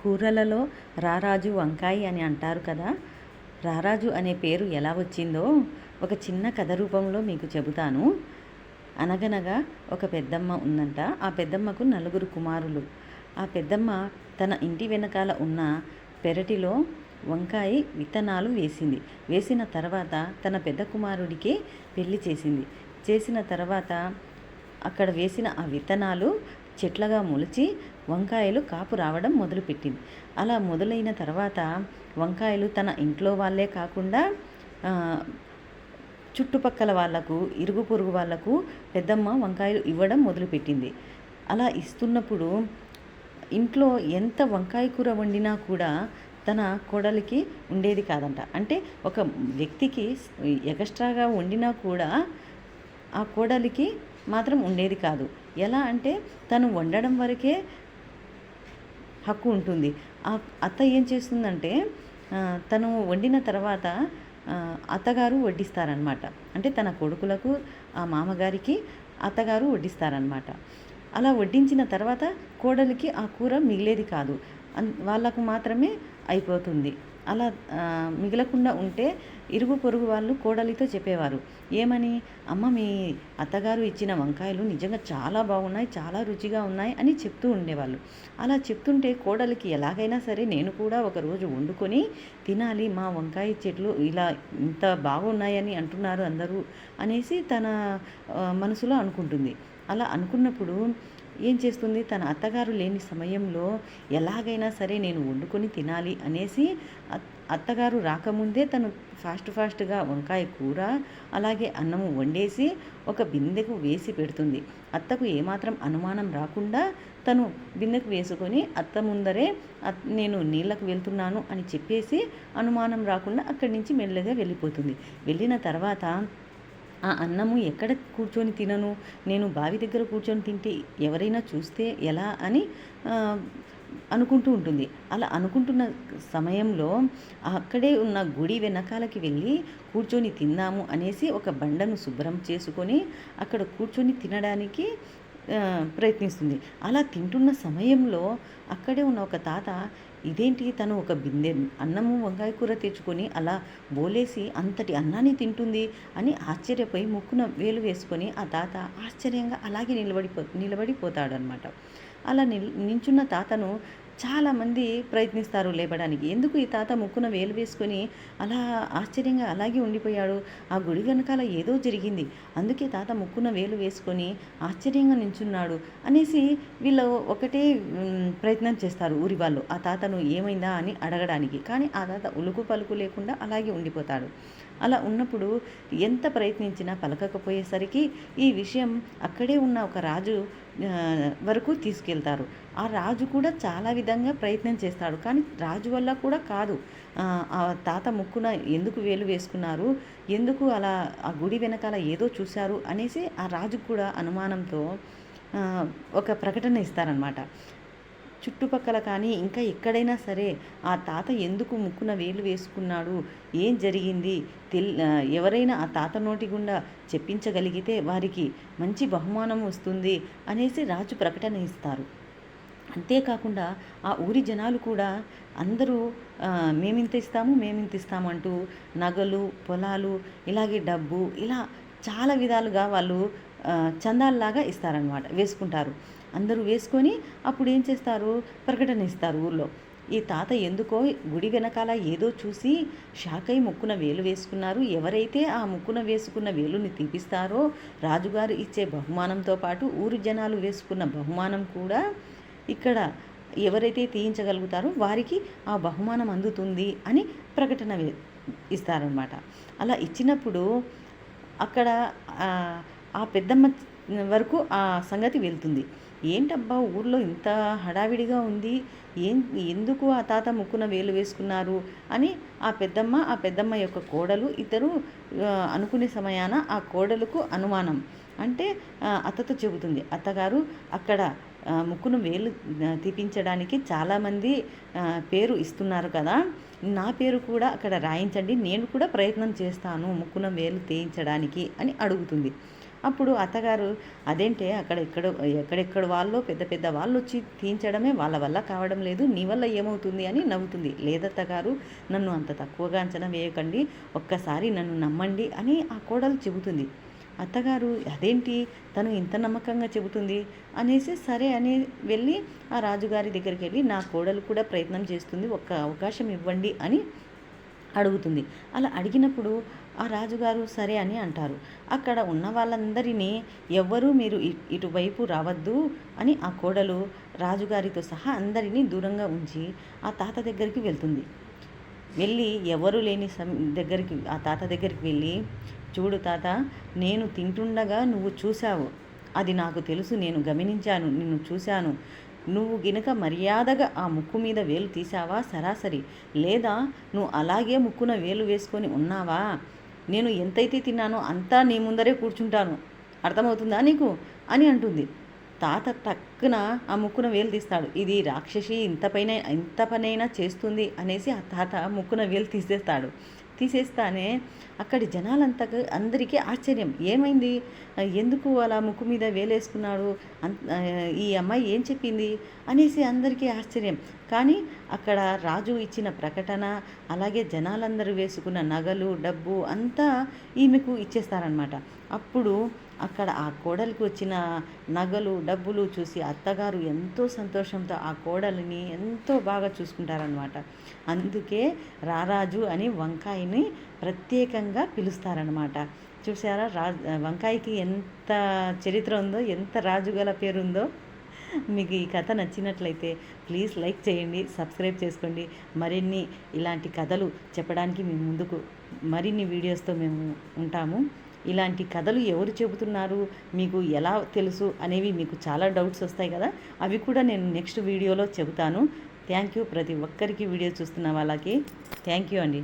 కూరలలో రారాజు వంకాయ అని అంటారు కదా. రారాజు అనే పేరు ఎలా వచ్చిందో ఒక చిన్న కథ రూపంలో మీకు చెబుతాను. అనగనగా ఒక పెద్దమ్మ ఉందంట. ఆ పెద్దమ్మకు నలుగురు కుమారులు. ఆ పెద్దమ్మ తన ఇంటి వెనకాల ఉన్న పెరటిలో వంకాయ విత్తనాలు వేసింది. వేసిన తర్వాత తన పెద్ద కుమారుడికి పెళ్ళి చేసింది. చేసిన తర్వాత అక్కడ వేసిన ఆ విత్తనాలు చెట్లగా మొలిచి వంకాయలు కాపు రావడం మొదలుపెట్టింది. అలా మొదలైన తర్వాత వంకాయలు తన ఇంట్లో వాళ్ళే కాకుండా చుట్టుపక్కల వాళ్ళకు ఇరుగు పొరుగు వాళ్ళకు పెద్దమ్మ వంకాయలు ఇవ్వడం మొదలుపెట్టింది. అలా ఇస్తున్నప్పుడు ఇంట్లో ఎంత వంకాయ కూర వండినా కూడా తన కోడలికి ఉండేది కాదంట. అంటే ఒక వ్యక్తికి ఎక్స్ట్రాగా వండినా కూడా ఆ కోడలికి మాత్రం ఉండేది కాదు. ఎలా అంటే తను వండడం వరకే హక్కు ఉంటుంది. ఆ అత్త ఏం చేస్తుందంటే తను వండిన తర్వాత అత్తగారు వడ్డిస్తారనమాట అంటే తన కొడుకులకు ఆ మామగారికి అత్తగారు వడ్డిస్తారనమాట అలా వడ్డించిన తర్వాత కోడలికి ఆ కూర మిగిలేది కాదు. వాళ్ళకు మాత్రమే అయిపోతుంది. అలా మిగలకుండా ఉంటే ఇరుగు పొరుగు వాళ్ళు కోడలితో చెప్పేవారు. ఏమని? అమ్మ మీ అత్తగారు ఇచ్చిన వంకాయలు నిజంగా చాలా బాగున్నాయి చాలా రుచిగా ఉన్నాయి అని చెప్తూ ఉండేవాళ్ళు. అలా చెప్తుంటే కోడలికి ఎలాగైనా సరే నేను కూడా ఒకరోజు వండుకొని తినాలి మా వంకాయ చెట్లు ఇలా ఇంత బాగున్నాయని అంటున్నారు అందరూ అనేసి తన మనసులో అనుకుంటుంది. అలా అనుకున్నప్పుడు ఏం చేస్తుంది? తన అత్తగారు లేని సమయంలో ఎలాగైనా సరే నేను వండుకొని తినాలి అనేసి అత్- అత్తగారు రాకముందే తను ఫాస్ట్ ఫాస్ట్గా వంకాయ కూర అలాగే అన్నము వండేసి ఒక బిందెకు వేసి పెడుతుంది. అత్తకు ఏమాత్రం అనుమానం రాకుండా తను బిందెకు వేసుకొని అత్త ముందరే నేను నీళ్ళకు వెళ్తున్నాను అని చెప్పేసి అనుమానం రాకుండా అక్కడి నుంచి మెల్లగా వెళ్ళిపోతుంది. వెళ్ళిన తర్వాత ఆ అన్నము ఎక్కడ కూర్చొని తినను? నేను బావి దగ్గర కూర్చొని తింటే ఎవరైనా చూస్తే ఎలా అని అనుకుంటూ ఉంటుంది. అలా అనుకుంటున్న సమయంలో అక్కడే ఉన్న గుడి వెనకాలకి వెళ్ళి కూర్చొని తిందాము అనేసి ఒక బండను శుభ్రం చేసుకొని అక్కడ కూర్చొని తినడానికి ప్రయత్నిస్తుంది. అలా తింటున్న సమయంలో అక్కడే ఉన్న ఒక తాత ఇదేంటి తను ఒక బిందె అన్నము వంకాయ కూర తెచ్చుకొని అలా బోలేసి అంతటి అన్నాన్ని తింటుంది అని ఆశ్చర్యపోయి ముక్కున వేలు వేసుకొని ఆ తాత ఆశ్చర్యంగా అలాగే నిలబడిపో నిలబడిపోతాడనమాట అలా నిల్ నించున్న తాతను చాలామంది ప్రయత్నిస్తారు లేపడానికి. ఎందుకు ఈ తాత ముక్కున వేలు వేసుకొని అలా ఆశ్చర్యంగా అలాగే ఉండిపోయాడు? ఆ గుడి వెనకాల ఏదో జరిగింది. అందుకే తాత ముక్కున వేలు వేసుకొని ఆశ్చర్యంగా నించున్నాడు అనేసి వీళ్ళు ఒకటే ప్రయత్నం చేస్తారు ఊరి వాళ్ళు. ఆ తాతను ఏమైందా అని అడగడానికి. కానీ ఆ తాత ఉలుకు పలుకు లేకుండా అలాగే ఉండిపోతాడు. అలా ఉన్నప్పుడు ఎంత ప్రయత్నించినా పలకకపోయేసరికి ఈ విషయం అక్కడే ఉన్న ఒక రాజు వరకు తీసుకెళ్తారు. ఆ రాజు కూడా చాలా విధంగా ప్రయత్నం చేస్తాడు. కానీ రాజు వల్ల కూడా కాదు. ఆ, తాత ముక్కున ఎందుకు వేలు వేసుకున్నారు? ఎందుకు అలా ఆ గుడి వెనకాల ఏదో చూశారు అనేసి ఆ రాజు కూడా అనుమానంతో ఒక ప్రకటన ఇస్తారనమాట చుట్టుపక్కల కానీ ఇంకా ఎక్కడైనా సరే ఆ తాత ఎందుకు ముక్కున వేలు వేసుకున్నాడు? ఏం జరిగింది? తెల్ ఎవరైనా ఆ తాత నోటి గుండా చెప్పించగలిగితే వారికి మంచి బహుమానం వస్తుంది అనేసి రాజు ప్రకటన ఇస్తారు. అంతేకాకుండా ఆ ఊరి జనాలు కూడా అందరూ మేమింత ఇస్తాము మేమింత ఇస్తాము అంటూ నగలు పొలాలు ఇలాగే డబ్బు ఇలా చాలా విధాలుగా వాళ్ళు చందాల్లాగా ఇస్తారనమాట వేసుకుంటారు. అందరూ వేసుకొని అప్పుడు ఏం చేస్తారు? ప్రకటన ఇస్తారు ఊర్లో. ఈ తాత ఎందుకో గుడి వెనకాల ఏదో చూసి షాక్ అయి ముక్కున వేలు వేసుకున్నారు. ఎవరైతే ఆ ముక్కున వేసుకున్న వేలుని తీపిస్తారో రాజుగారు ఇచ్చే బహుమానంతో పాటు ఊరు జనాలు వేసుకున్న బహుమానం కూడా ఇక్కడ ఎవరైతే తీయించగలుగుతారో వారికి ఆ బహుమానం అందుతుంది అని ప్రకటన ఇస్తారనమాట అలా ఇచ్చినప్పుడు అక్కడ ఆ పెద్దమ్మ వరకు ఆ సంగతి వెళ్తుంది. ఏంటబ్బా ఊర్లో ఇంత హడావిడిగా ఉంది. ఏం ఎందుకు ఆ తాత ముక్కున వేలు వేసుకున్నారు అని ఆ పెద్దమ్మ ఆ పెద్దమ్మ యొక్క కోడలు ఇద్దరు అనుకునే సమయాన ఆ కోడలకు అనుమానం. అంటే అత్తతో చెబుతుంది. అత్తగారు అక్కడ ముక్కును వేలు తీపించడానికి చాలామంది పేరు ఇస్తున్నారు కదా. నా పేరు కూడా అక్కడ రాయించండి. నేను కూడా ప్రయత్నం చేస్తాను ముక్కున వేలు తీయించడానికి అని అడుగుతుంది. అప్పుడు అత్తగారు అదేంటే అక్కడ ఎక్కడ ఎక్కడెక్కడ వాళ్ళు పెద్ద పెద్ద వాళ్ళు వచ్చి తీయించడమే వాళ్ళ వల్ల కావడం లేదు నీ వల్ల ఏమవుతుంది? అని నవ్వుతుంది. లేదత్తగారు నన్ను అంత తక్కువగా అంచనా వేయకండి ఒక్కసారి నన్ను నమ్మండి అని ఆ కోడలు చెబుతుంది. అత్తగారు అదేంటి? తను ఇంత నమ్మకంగా చెబుతుంది? అనేసి సరే అని వెళ్ళి ఆ రాజుగారి దగ్గరికి వెళ్ళి నా కోడలు కూడా ప్రయత్నం చేస్తుంది ఒక్క అవకాశం ఇవ్వండి అని అడుగుతుంది. అలా అడిగినప్పుడు ఆ రాజుగారు సరే అని అంటారు. అక్కడ ఉన్న వాళ్ళందరినీ ఎవ్వరూ మీరు ఇ- ఇటువైపు రావద్దు అని ఆ కోడలు రాజుగారితో సహా అందరినీ దూరంగా ఉంచి ఆ తాత దగ్గరికి వెళ్తుంది. వెళ్ళి ఎవరు లేని సం దగ్గరికి ఆ తాత దగ్గరికి వెళ్ళి చూడు తాత నేను తింటుండగా నువ్వు చూశావు. అది నాకు తెలుసు నేను గమనించాను నిన్ను చూశాను. నువ్వు గినక మర్యాదగా ఆ ముక్కు మీద వేలు తీసావా సరాసరి. లేదా నువ్వు అలాగే ముక్కున వేలు వేసుకొని ఉన్నావా? నేను ఎంతైతే తిన్నానో అంతా నీ ముందరే కూర్చుంటాను. అర్థమవుతుందా నీకు? అని అంటుంది. తాత టక్కున ఆ ముక్కున వేలు తీస్తాడు. ఇది రాక్షసి ఇంత పైన ఇంత పనైనా చేస్తుంది అనేసి ఆ తాత ముక్కున వేలు తీసేస్తాడు. తీసేస్తానే అక్కడి జనాలంతా అందరికీ ఆశ్చర్యం. ఏమైంది? ఎందుకు అలా ముక్కు మీద వేలేసుకున్నాడు? ఈ అమ్మాయి ఏం చెప్పింది? అనేసి అందరికీ ఆశ్చర్యం. కానీ అక్కడ రాజు ఇచ్చిన ప్రకటన అలాగే జనాలందరూ వేసుకున్న నగలు డబ్బు అంతా ఈమెకు ఇచ్చేస్తారనమాట అప్పుడు అక్కడ ఆ కోడలికి వచ్చిన నగలు డబ్బులు చూసి అత్తగారు ఎంతో సంతోషంతో ఆ కోడలిని ఎంతో బాగా చూసుకుంటారనమాట అందుకే రారాజు అని వంకాయని ప్రత్యేకంగా పిలుస్తారనమాట చూసారా రా వంకాయకి ఎంత చరిత్ర ఉందో ఎంత రాజుగల పేరుందో మీకు ఈ కథ నచ్చినట్లయితే ప్లీజ్ లైక్ చేయండి సబ్స్క్రైబ్ చేసుకోండి. మరిన్ని ఇలాంటి కథలు చెప్పడానికి మీ ముందుకు మరిన్ని వీడియోస్తో మేము ఉంటాము. ఇలాంటి కథలు ఎవరు చెబుతున్నారు? మీకు ఎలా తెలుసు? అనేవి మీకు చాలా డౌట్స్ వస్తాయి కదా? అవి కూడా నేను నెక్స్ట్ వీడియోలో చెబుతాను. థ్యాంక్ యూ ప్రతి ఒక్కరికి వీడియో చూస్తున్న వాళ్ళకి. థ్యాంక్ యూ అండి.